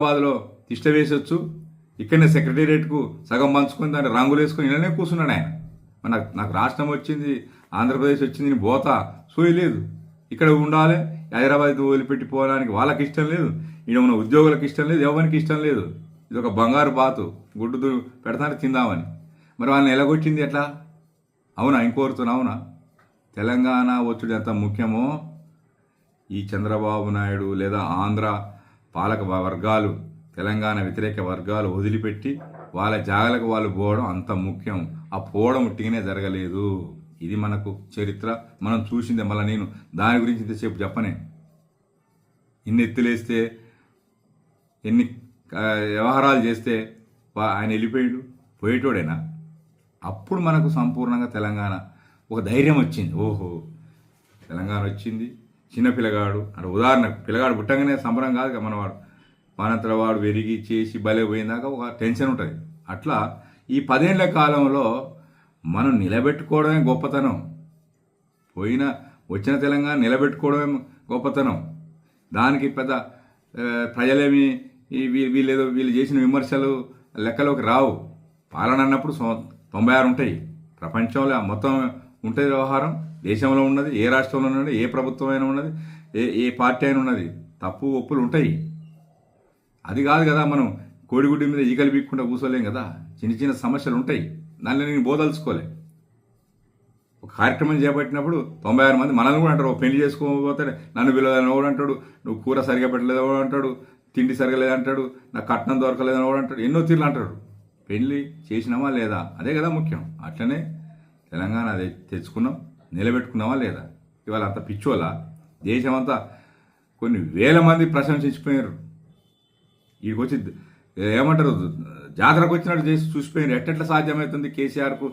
హైదరాబాద్లో తిష్ట వేసొచ్చు. ఇక్కడనే సెక్రటేరియట్కు సగం పంచుకొని దాన్ని రంగులు వేసుకొని ఇలానే కూర్చున్నాడు ఆయన. మరి నాకు నాకు రాష్ట్రం వచ్చింది ఆంధ్రప్రదేశ్ వచ్చింది నేను పోతా సోయి లేదు. ఇక్కడ ఉండాలి హైదరాబాద్ వదిలిపెట్టి పోవడానికి వాళ్ళకి ఇష్టం లేదు ఈయన ఉన్న ఉద్యోగులకు ఇష్టం లేదు ఎవరికి ఇష్టం లేదు. ఇది ఒక బంగారు బాతు గుడ్డు పెడతాను పెడతానే తిందామని. మరి వాళ్ళని ఎలాగొచ్చింది ఎట్లా అవునా ఇంకోరుతున్నా అవునా? తెలంగాణ ఒత్తిడి ఎంత ముఖ్యమో ఈ చంద్రబాబు నాయుడు లేదా ఆంధ్ర పాలక వర్గాలు తెలంగాణ వ్యతిరేక వర్గాలు వదిలిపెట్టి వాళ్ళ జాగలకు వాళ్ళు పోవడం అంత ముఖ్యం. ఆ పోవడం ఉట్టిగానే జరగలేదు. ఇది మనకు చరిత్ర. మనం చూసిందే మళ్ళీ నేను దాని గురించి ఇంతసేపు చెప్పనే. ఇన్ని ఎత్తులేస్తే ఎన్ని వ్యవహారాలు చేస్తే ఆయన వెళ్ళిపోయాడు. పోయేటోడేనా? అప్పుడు మనకు సంపూర్ణంగా తెలంగాణ ఒక ధైర్యం వచ్చింది. ఓహో! తెలంగాణ వచ్చింది. చిన్న పిల్లగాడు అంటే ఉదాహరణకు పిల్లగాడు పుట్టంగానే సంబరం కాదు మనవాడు. మనంతర వాడు పెరిగి చేసి బలే పోయిందాక ఒక టెన్షన్ ఉంటుంది. అట్లా ఈ పదేళ్ళ కాలంలో మనం నిలబెట్టుకోవడమే గొప్పతనం. పోయిన వచ్చిన తెలంగాణ నిలబెట్టుకోవడమే గొప్పతనం. దానికి పెద్ద ప్రజలేమి వీళ్ళేదో వీళ్ళు చేసిన విమర్శలు లెక్కలోకి రావు. పాలన అన్నప్పుడు తొంభై ఆరు ఉంటాయి. ప్రపంచంలో మొత్తం ఉంటుంది వ్యవహారం. దేశంలో ఉన్నది ఏ రాష్ట్రంలో ఉన్నది ఏ ప్రభుత్వం అయినా ఉన్నది ఏ ఏ పార్టీ అయినా ఉన్నది తప్పు ఒప్పులు ఉంటాయి. అది కాదు కదా మనం కోడిగుడ్డి మీద ఈగలు పీక్కుండా కూర్చోలేం కదా? చిన్న చిన్న సమస్యలు ఉంటాయి. దానిలో నేను బోదలుచుకోలే. ఒక కార్యక్రమం చేపట్టినప్పుడు తొంభై ఆరు మంది మనల్ని కూడా అంటారు పెళ్ళి చేసుకోకపోతే నన్ను పిల్లలని కూడా అంటాడు? నువ్వు కూర సరిగా పెట్టలేదు కూడా అంటాడు? తిండి సరిగా అంటాడు? నాకు కట్నం దొరకలేదని కూడా అంటాడు? ఎన్నో తీర్లు అంటాడు పెళ్ళి చేసినామా లేదా? అదే కదా ముఖ్యం. అట్లనే తెలంగాణ అదే తెచ్చుకున్నాం. నిలబెట్టుకున్నావా లేదా? ఇవాళ అంత పిచ్చోలా దేశమంతా కొన్ని వేల మంది ప్రశంసించిపోయారు వీడికి వచ్చి ఏమంటారు? జాతరకు వచ్చినట్టు చేసి చూసిపోయారు ఎట్టెట్లా సాధ్యమవుతుంది కేసీఆర్కు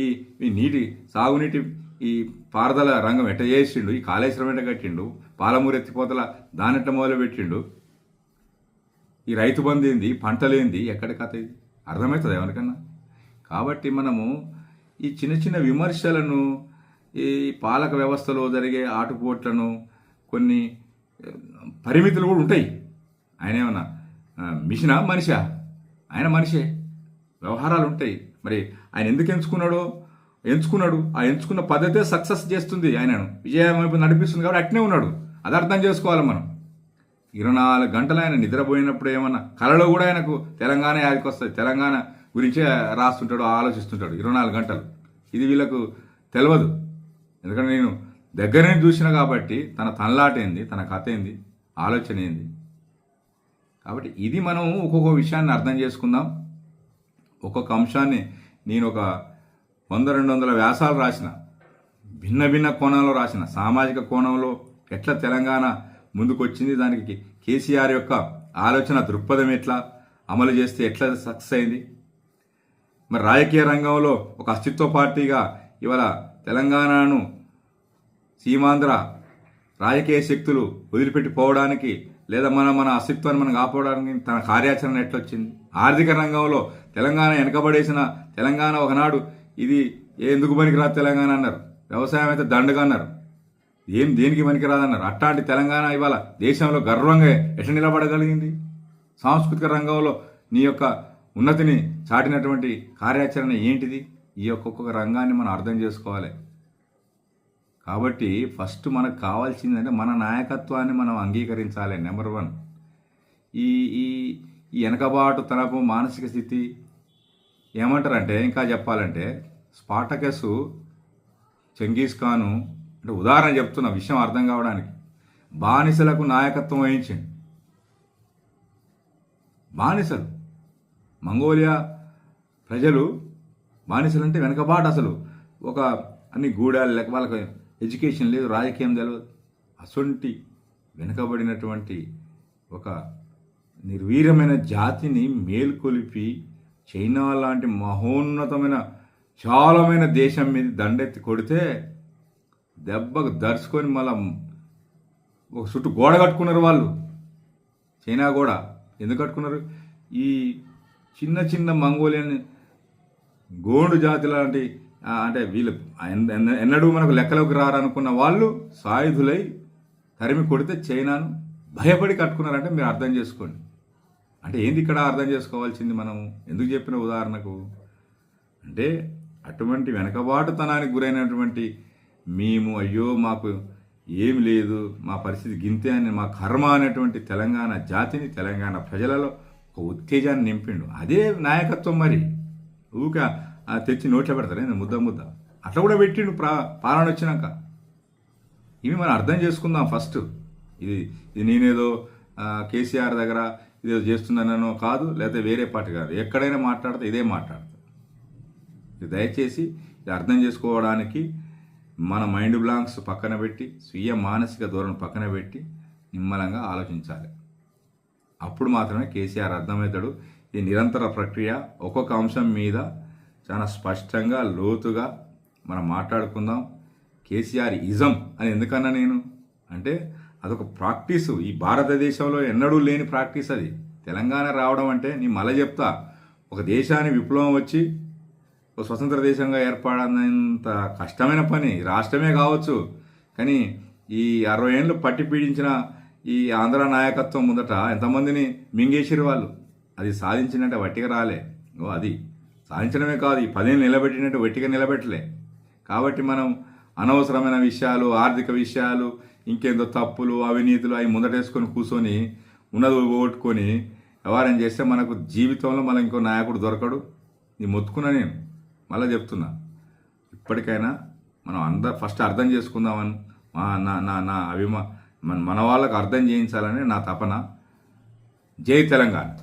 ఈ ఈ నీటి సాగునీటి ఈ పారుదల రంగం ఎట్ట చేసిండు? ఈ కాళేశ్వరం ఎట్ట కట్టిండు? పాలమూరు ఎత్తిపోతల దానెట్ట మొదలు పెట్టిండు ఈ రైతు బంధు ఏంది? పంటలేంది ఎక్కడ కథ ఇది? అర్థమవుతుంది ఎవరికన్నా? కాబట్టి మనము ఈ చిన్న చిన్న విమర్శలను ఈ పాలక వ్యవస్థలో జరిగే ఆటుపోట్లను కొన్ని పరిమితులు కూడా ఉంటాయి. ఆయన ఏమన్నా మిషనా మనిషా? ఆయన మనిషే. వ్యవహారాలు ఉంటాయి. మరి ఆయన ఎందుకు ఎంచుకున్నాడో? ఎంచుకున్నాడు. ఆ ఎంచుకున్న పద్ధతే సక్సెస్ చేస్తుంది ఆయనను. విజయం వైపు నడిపిస్తుంది కాబట్టి అట్నే ఉన్నాడు. అది అర్థం చేసుకోవాలి మనం. ఇరవై నాలుగు గంటలు ఆయన నిద్రపోయినప్పుడు ఏమన్నా కలలో కూడా ఆయనకు తెలంగాణ యాదికి వస్తుంది. తెలంగాణ గురించే రాస్తుంటాడు ఆలోచిస్తుంటాడు. ఇరవై నాలుగు గంటలు. ఇది వీళ్ళకు తెలియదు ఎందుకంటే నేను దగ్గరనే చూసిన కాబట్టి తన తనలాట ఏంది తన కథ ఏంది ఆలోచన ఏంది కాబట్టి ఇది మనం ఒక్కొక్క విషయాన్ని అర్థం చేసుకుందాం. ఒక్కొక్క అంశాన్ని నేను ఒక వంద రెండు వందల వ్యాసాలు రాసిన భిన్న భిన్న కోణంలో రాసిన సామాజిక కోణంలో ఎట్లా తెలంగాణ ముందుకొచ్చింది దానికి కేసీఆర్ యొక్క ఆలోచన దృక్పథం ఎట్లా అమలు చేస్తే ఎట్లా సక్సెస్ అయింది. మరి రాజకీయ రంగంలో ఒక అస్తిత్వ పార్టీగా ఇవాళ తెలంగాణను సీమాంధ్ర రాజకీయ శక్తులు వదిలిపెట్టిపోవడానికి లేదా మన మన అస్తిత్వాన్ని మనం కాపాడడానికి తన కార్యాచరణ ఎట్లొచ్చింది ఆర్థిక రంగంలో తెలంగాణ వెనకబడేసిన తెలంగాణ ఒకనాడు ఇది ఎందుకు పనికిరాదు తెలంగాణ అన్నారు. వ్యవసాయం అయితే దండగా అన్నారు. ఏం దేనికి పనికిరాదన్నారు అట్లాంటి తెలంగాణ ఇవాళ దేశంలో గర్వంగా ఎట్లా నిలబడగలిగింది? సాంస్కృతిక రంగంలో నీ యొక్క ఉన్నతిని చాటినటువంటి కార్యాచరణ ఏంటిది? ఈ ఒక్కొక్క రంగాన్ని మనం అర్థం చేసుకోవాలి. కాబట్టి ఫస్ట్ మనకు కావాల్సిందంటే మన నాయకత్వాన్ని మనం అంగీకరించాలి నెంబర్ వన్ ఈ ఈ వెనకబాటు తనపు మానసిక స్థితి ఏమంటారంటే ఇంకా చెప్పాలంటే స్పాటకస్ చెంగీస్ ఖాను అంటే ఉదాహరణ చెప్తున్న విషయం అర్థం కావడానికి. బానిసలకు నాయకత్వం వహించండి. బానిసలు. మంగోలియా ప్రజలు బానిసలు అంటే వెనకబాటు అసలు. ఒక అన్ని గూడాలు లేక వాళ్ళకి ఎడ్యుకేషన్ లేదు రాజకీయం తెలియదు అసొంటి వెనుకబడినటువంటి ఒక నిర్వీరమైన జాతిని మేల్కొలిపి చైనా లాంటి మహోన్నతమైన చాలమైన దేశం మీద దండెత్తి కొడితే దెబ్బకు దర్చుకొని మళ్ళా ఒక చుట్టూ గోడ కట్టుకున్నారు వాళ్ళు. చైనా కూడా ఎందుకు కట్టుకున్నారు? ఈ చిన్న చిన్న మంగోలియన్ గోండు జాతి లాంటి అంటే వీళ్ళు ఎన్న- ఎన్నడూ మనకు లెక్కలోకి రారనుకున్న వాళ్ళు సాయుధులై తరిమి కొడితే చైనాను భయపడి కట్టుకున్నారంటే మీరు అర్థం చేసుకోండి. అంటే ఏంది ఇక్కడ అర్థం చేసుకోవాల్సింది మనం ఎందుకు చెప్పిన ఉదాహరణకు? అంటే అటువంటి వెనకబాటుతనానికి గురైనటువంటి మేము అయ్యో మాకు ఏమి లేదు మా పరిస్థితి గింతే అని మా కర్మ అనేటువంటి తెలంగాణ జాతిని తెలంగాణ ప్రజలలో ఒక ఉత్తేజాన్ని నింపిండు. అదే నాయకత్వం మరి. ఊక తెచ్చి నోట్లో పెడతారు? నేను ముద్ద ముద్ద. అట్లా కూడా పెట్టిండు ప్రా పాలన వచ్చినాక. ఇవి మనం అర్థం చేసుకుందాం ఫస్ట్. ఇది ఇది నేనేదో కేసీఆర్ దగ్గర ఇదేదో చేస్తున్నానో కాదు లేదా వేరే పార్టీ కాదు. ఎక్కడైనా మాట్లాడితే ఇదే మాట్లాడతారు. దయచేసి ఇది అర్థం చేసుకోవడానికి మన మైండ్ బ్లాంక్స్ పక్కన పెట్టి స్వీయ మానసిక ధోరణి పక్కన పెట్టి నిమ్మలంగా ఆలోచించాలి. అప్పుడు మాత్రమే కేసీఆర్ అర్థమవుతాడు. ఈ నిరంతర ప్రక్రియ ఒక్కొక్క అంశం మీద చాలా స్పష్టంగా లోతుగా మనం మాట్లాడుకుందాం. కేసీఆర్ ఇజం అని ఎందుకన్నా నేను? అంటే అదొక ప్రాక్టీసు. ఈ భారతదేశంలో ఎన్నడూ లేని ప్రాక్టీస్ అది. తెలంగాణ రావడం అంటే నీ మళ్ళీ చెప్తా. ఒక దేశాన్ని విప్లవం వచ్చి ఒక స్వతంత్ర దేశంగా ఏర్పడనంత కష్టమైన పని. రాష్ట్రమే కావచ్చు. కానీ ఈ అరవై ఏళ్ళు పట్టి పీడించిన ఈ ఆంధ్ర నాయకత్వం ముందట ఎంతమందిని మింగేసిరు వాళ్ళు? అది సాధించినట్టే వట్టిగా రాలే. ఓ అది. సాధించడమే కాదు ఈ పదేళ్ళు నిలబెట్టినట్టు వట్టిగా నిలబెట్టలే. కాబట్టి మనం అనవసరమైన విషయాలు ఆర్థిక విషయాలు ఇంకేందో తప్పులు అవినీతులు అవి ముందటేసుకొని కూర్చొని ఉన్నది ఓట్టుకొని వ్యవహారం చేస్తే మనకు జీవితంలో మన ఇంకో నాయకుడు దొరకడు. ఇది మొత్తుకున్నా నేను. మళ్ళీ చెప్తున్నా. ఇప్పటికైనా మనం అందరు ఫస్ట్ అర్థం చేసుకుందామని మా నా నా నా అభిమా మన మన వాళ్ళకు అర్థం చేయించాలని నా తపన. జై తెలంగాణ.